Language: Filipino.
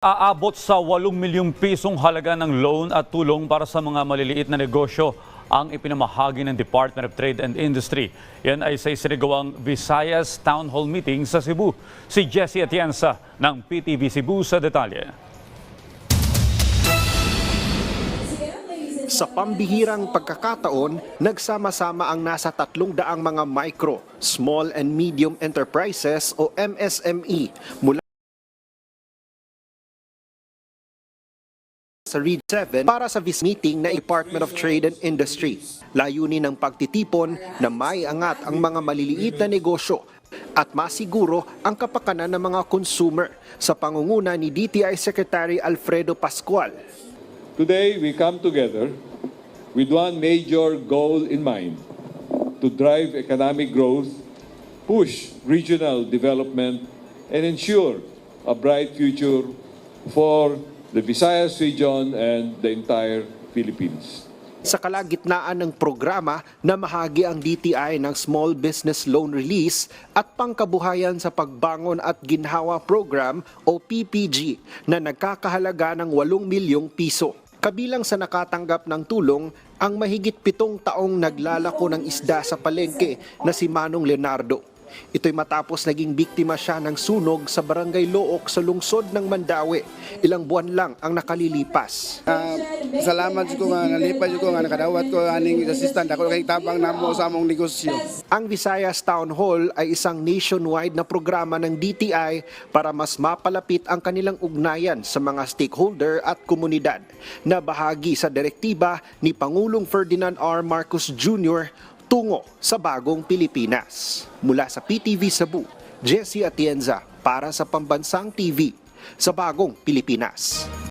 Aabot sa 8 milyong pisong halaga ng loan at tulong para sa mga maliliit na negosyo ang ipinamahagi ng Department of Trade and Industry. Yan ay sa isinagawang Visayas Town Hall Meeting sa Cebu. Si Jesse Atienza ng PTV Cebu sa detalye. Sa pambihirang pagkakataon, nagsama-sama ang nasa tatlong daang mga micro, small and medium enterprises o MSME mula sa Read 7 para sa VIS meeting na Department of Trade and Industry. Layunin ng pagtitipon na may angat ang mga maliliit na negosyo at masiguro ang kapakanan ng mga consumer sa pangunguna ni DTI Secretary Alfredo Pascual. Today, we come together with one major goal in mind to drive economic growth, push regional development, and ensure a bright future for the Visayas region and the entire Philippines. sa kalagitnaan ng programa na mahagi ang DTI ng Small Business Loan Release at pangkabuhayan sa pagbangon at ginhawa program o PPG na nagkakahalaga ng 8 milyong piso. Kabilang sa nakatanggap ng tulong ang mahigit pitong taong naglalako ng isda sa palengke na si Manong Leonardo. Ito'y matapos naging biktima siya ng sunog sa barangay Look sa lungsod ng Mandawi. Ilang buwan lang ang nakalilipas. Ah, salamat ko nga nalipay ko nga nakadawat ko aning assistant ako kay tabang namo sa among negosyo. Ang Visayas Town Hall ay isang nationwide na programa ng DTI para mas mapalapit ang kanilang ugnayan sa mga stakeholder at komunidad na bahagi sa direktiba ni Pangulong Ferdinand R. Marcos Jr. tungo sa bagong Pilipinas. Mula sa PTV Cebu, Jesse Atienza para sa Pambansang TV sa bagong Pilipinas.